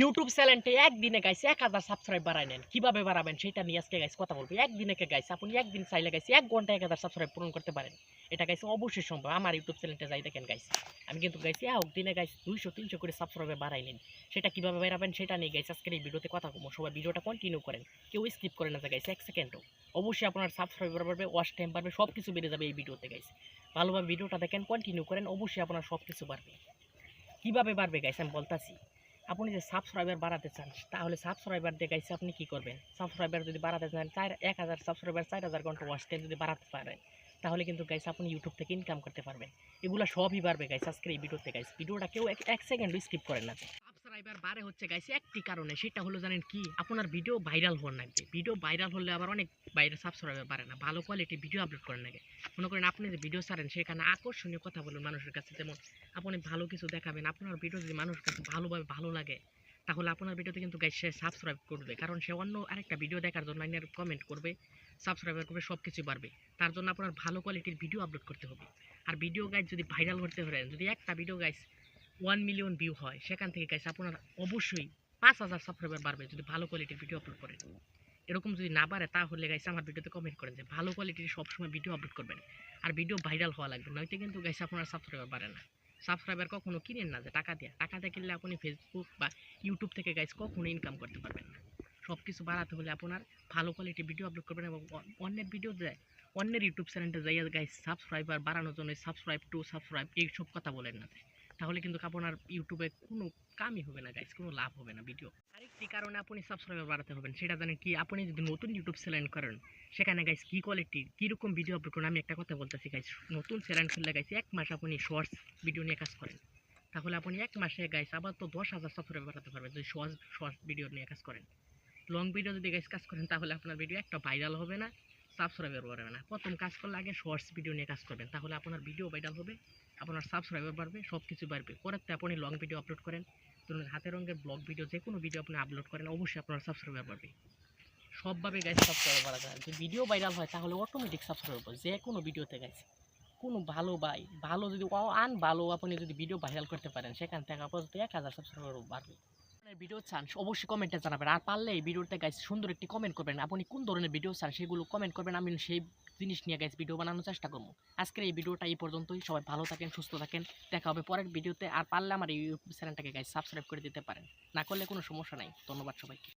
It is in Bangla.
ইউটিউব চ্যানেলটা একদিনে গাইছে এক হাজার সাবস্ক্রাইব বাড়াই নেন। কীভাবে বাড়াবেন সেটা নিয়ে আজকে গাইছে কথা বলব। একদিনে কে গাইছে আপনি একদিন চাইলে গাইছে এক ঘণ্টা এক হাজার সাবস্ক্রাইব পূরণ করতে পারেন। এটা গাইছে অবশ্যই সম্ভব। আমার ইউটিউব চ্যানেলটা যাই দেখেন গাইছে আমি কিন্তু গাইছি এক দিনে গাইছে দুইশো, তিনশো করে সাবস্ক্রাইবে বাড়াই নেন। সেটা কীভাবে বাড়াবেন সেটা নিয়ে গাইছে আজকের এই ভিডিওতে কথা বলব। সবাই ভিডিওটা কন্টিনিউ করেন। কেউ স্কিপ করে না গাইছে এক সেকেন্ডও অবশ্যই আপনার সাবস্ক্রাইবার বাড়বে ওয়াচ টাইম বাড়বে সব কিছু বেড়ে যাবে এই ভিডিওতে গাইছে ভালোভাবে ভিডিওটা দেখেন কন্টিনিউ করেন, অবশ্যই আপনার সব কিছু বাড়বে। কীভাবে বাড়বে গাইছে আমি বলতাছি। আপনি যে সাবস্ক্রাইবার বাড়াতে চান, তাহলে সাবস্ক্রাইবার দিয়ে গাইছে আপনি কি করবেন? সাবস্ক্রাইবার যদি বাড়াতে চান, চার, এক হাজার সাবস্ক্রাইবার চার হাজার ঘণ্টা ওয়াচ টাইম যদি বাড়াতে পারেন, তাহলে কিন্তু গাইছে আপনি ইউটিউব থেকে ইনকাম করতে পারবেন। এগুলো সবই বাড়বে গাইছে আজকের এই ভিডিওতে গাইছে ভিডিওটা কেউ এক সেকেন্ড স্কিপ করেন না। সাবস্ক্রাইবার বাড়ে হচ্ছে গাইছে একটি কারণে, সেটা হলো জানেন কি? আপনার ভিডিও ভাইরাল হওয়ার লাগবে ভিডিও ভাইরাল হলে আবার অনেক বাইরে সাবস্ক্রাইবার বাড়ে না। ভালো কোয়ালিটি ভিডিও আপলোড করেন লাগে মনে করেন আপনি যে ভিডিও ছাড়েন, সেখানে আকর্ষণীয় কথা বলুন মানুষের কাছে। যেমন, আপনি ভালো কিছু দেখাবেন, আপনার ভিডিও যদি মানুষের কাছে ভালোভাবে ভালো লাগে, তাহলে আপনার ভিডিওতে কিন্তু গাইস সে সাবস্ক্রাইব করবে। কারণ সে অন্য আরেকটা ভিডিও দেখার জন্য আইনের কমেন্ট করবে সাবস্ক্রাইবার করবে সব কিছু বাড়বে। তার জন্য আপনার ভালো কোয়ালিটির ভিডিও আপলোড করতে হবে। আর ভিডিও গাইজ যদি ভাইরাল করতে পারেন যদি একটা video guys one million view হয়, সেখান থেকে গাইস আপনার অবশ্যই পাঁচ হাজার সাবস্ক্রাইবার বাড়বে যদি ভালো কোয়ালিটির ভিডিও আপলোড করেন। এরকম যদি না বাড়ে তাহলে গাইছে আমার ভিডিওতে কমেন্ট করেন যে ভালো কোয়ালিটির সবসময় ভিডিও আপলোড করবেন আর ভিডিও ভাইরাল হওয়া লাগবে, নয়তো কিন্তু গাইছে আপনার সাবস্ক্রাইবার বাড়ে না। সাবস্ক্রাইবার কখনো কিনেন না যে টাকা দিয়ে টাকা দিয়ে কিনলে আপনি ফেসবুক বা ইউটিউব থেকে গাইস কখনো ইনকাম করতে পারবেন না। সব কিছু বাড়াতে হলে আপনার ভালো কোয়ালিটির ভিডিও আপলোড করবেন এবং অন্যের ভিডিও দেয় অন্যের ইউটিউব চ্যানেলটা যাইয়া গাইস সাবস্ক্রাইবার বাড়ানোর জন্য সাবস্ক্রাইব টু সাবস্ক্রাইব এইসব কথা বলেন না। তাহলে কিন্তু আপনার ইউটিউবে কোনো কামই হবে না গাইস কোনো লাভ হবে না ভিডিও আরেকটি কারণে আপনি সাবস্ক্রাইবার বাড়াতে হবেন, সেটা জানেন কি? আপনি যদি নতুন ইউটিউব চ্যানেল করেন, সেখানে গাইস কি কোয়ালিটি কীরকম ভিডিও আপলোড করেন, আমি একটা কথা বলতেছি গাইস নতুন চ্যানেল খুললে গাইস এক মাস আপনি শর্টস ভিডিও নিয়ে কাজ করেন। তাহলে আপনি এক মাসে গাইস আবার তো দশ হাজার সাবস্ক্রাইবার বাড়াতে পারবেন যদি শর্টস শর্টস ভিডিও নিয়ে কাজ করেন। লং ভিডিও যদি গাইস কাজ করেন, তাহলে আপনার ভিডিও একটা ভাইরাল হবে না। সাবস্ক্রাইবার বাড়বে না। প্রথম কাজ করলে আগে শর্টস ভিডিও নিয়ে কাজ করবেন। তাহলে আপনার ভিডিও ভাইরাল হবে, আপনার সাবস্ক্রাইবার বাড়বে সব কিছু বাড়বে। পরের আপনি লং ভিডিও আপলোড করেন। ধরুন হাতে রঙের ব্লগ ভিডিও যে কোনো ভিডিও আপনি আপলোড করেন, অবশ্যই আপনার সাবস্ক্রাইবার বাড়বে। সবভাবে গাইস সাবস্ক্রাইবার বাড়াতে হয় যদি ভিডিও ভাইরাল হয়, তাহলে অটোমেটিক সাবস্ক্রাইবার যে কোনো ভিডিওতে গাইছে কোনো ভালো বাই ভালো যদি আন ভালো আপনি যদি ভিডিও ভাইরাল করতে পারেন, সেখান থেকে আপাতত এক হাজার সাবস্ক্রাইবার বাড়বে। ভিডিও চান অবশ্যই কমেন্টে জানাবেন। আর পারলে এই ভিডিওতে গাইস সুন্দর একটি কমেন্ট করবেন। আপনি কোন ধরনের ভিডিও চান সেগুলো কমেন্ট করবেন, আমি সেই জিনিস নিয়ে গাইস ভিডিও বানানোর চেষ্টা করব। আজকের এই ভিডিওটা এই পর্যন্তই। সবাই ভালো থাকেন, সুস্থ থাকেন। দেখা হবে পরের ভিডিওতে আর পারলে আমার ইউটিউব চ্যানেলটাকে গাইস সাবস্ক্রাইব করে দিতে পারেন। না করলে কোনো সমস্যা নাই। ধন্যবাদ সবাইকে।